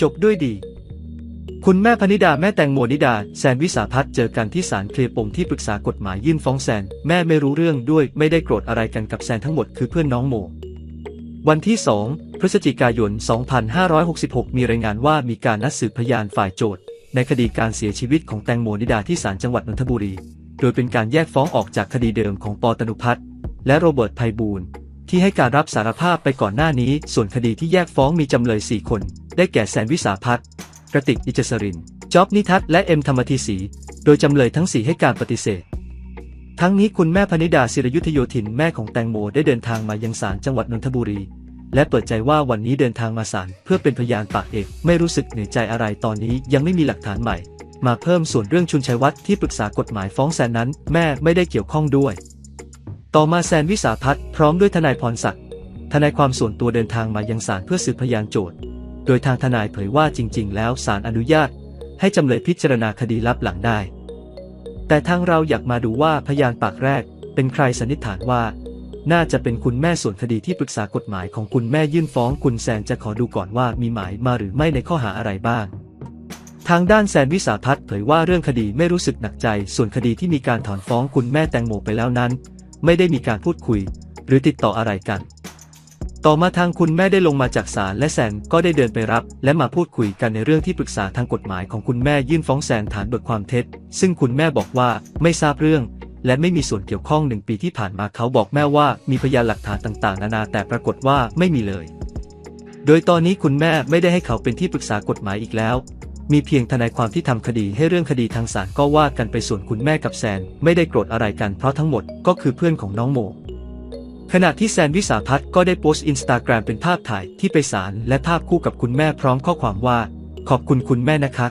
จบด้วยดี คุณแม่พนิดาแม่แตงโมนิดา แซนวิสาพัฒน์เจอกันที่ศาลเคลียร์ปมที่ปรึกษากฎหมายยื่นฟ้องแซน แม่ไม่รู้เรื่องด้วยไม่ได้โกรธอะไรกันกับแซนทั้งหมดคือเพื่อนน้องโม วันที่ 2 พฤศจิกายน 2566 มีรายงานว่ามีการนัดสืบพยานฝ่ายโจทย์ในคดีการเสียชีวิตของแตงโมนิดาที่ศาลจังหวัดนนทบุรี โดยเป็นการแยกฟ้องออกจากคดีเดิมของปอตนุพัฒน์และโรเบิร์ตไพบูลที่ให้การรับสารภาพไปก่อนหน้านี้ ส่วนคดีที่แยกฟ้องมีจำเลย 4 คน ได้แก่แซนวิสาพัฒน์กระติกอิจสริน จ๊อบนิทัศและเอ็มธรรมทีศรีโดยจำเลยทั้ง4ให้การปฏิเสธ ทั้งนี้คุณแม่พนิดาศิรยุทธโยธินแม่ของแตงโมได้เดินทางมายังศาลจังหวัดนนทบุรี และเปิดใจว่าวันนี้เดินทางมาศาลเพื่อเป็นพยานปากเอกไม่รู้สึกเหนื่อยใจอะไรตอนนี้ยังไม่มีหลักฐานใหม่ มาเพิ่มส่วนเรื่องชุนชัยวัฒน์ที่ปรึกษากฎหมายฟ้องแซนนั้น แม่ไม่ได้เกี่ยวข้องด้วย ต่อมาแซนวิสาพัฒน์พร้อมด้วยทนายพรศักดิ์ทนายความส่วนตัวเดินทางมายังศาลเพื่อสืบพยานโจทย์ ดยทางทนายเผยว่าจริง ๆ แล้วศาลอนุญาต ให้จำเลยพิจารณาคดีลับหลังได้ แต่ทางเราอยากมาดูว่าพยานปากแรก เป็นใครสันนิษฐานว่า น่าจะเป็นคุณแม่ส่วนคดีที่ปรึกษากฎหมายของคุณแม่ยื่นฟ้องคุณแซนจะขอดูก่อนว่ามีหมายมาหรือไม่ในข้อหาอะไรบ้างทางด้านแซนวิสาพัฒน์เผยว่าเรื่องคดีไม่รู้สึกหนักใจ ส่วนคดีที่มีการถอนฟ้องคุณแม่แตงโมไปแล้วนั้น ไม่ได้มีการพูดคุย หรือติดต่ออะไรกัน ต่อมาทางคุณแม่ได้ลงมาจากศาลและแซนก็ได้เดินไปรับ และมาพูดคุยกันในเรื่องที่ปรึกษาทางกฎหมายของคุณแม่ยื่นฟ้องแซนฐานเบิกความเท็จ ซึ่งคุณแม่บอกว่าไม่ทราบเรื่อง และไม่มีส่วนเกี่ยวข้องหนึ่งปีที่ผ่านมาเขาบอกแม่ว่ามีพยานหลักฐานต่างๆ นานาแต่ปรากฏว่าไม่มีเลย โดยตอนนี้คุณแม่ไม่ได้ให้เขาเป็นที่ปรึกษากฎหมายอีกแล้ว มีเพียงทนายความที่ทำคดีให้เรื่องคดีทางศาลก็ว่ากันไปส่วนคุณแม่กับแซนไม่ได้โกรธอะไรกันเพราะทั้งหมดก็คือเพื่อนของน้องโม ขณะที่แซนวิสาพัฒน์ก็ได้โพสต์อินสตาแกรมเป็นภาพถ่ายที่ไปศาลและภาพคู่กับคุณแม่พร้อมข้อความว่า ขอบคุณคุณแม่นะคะ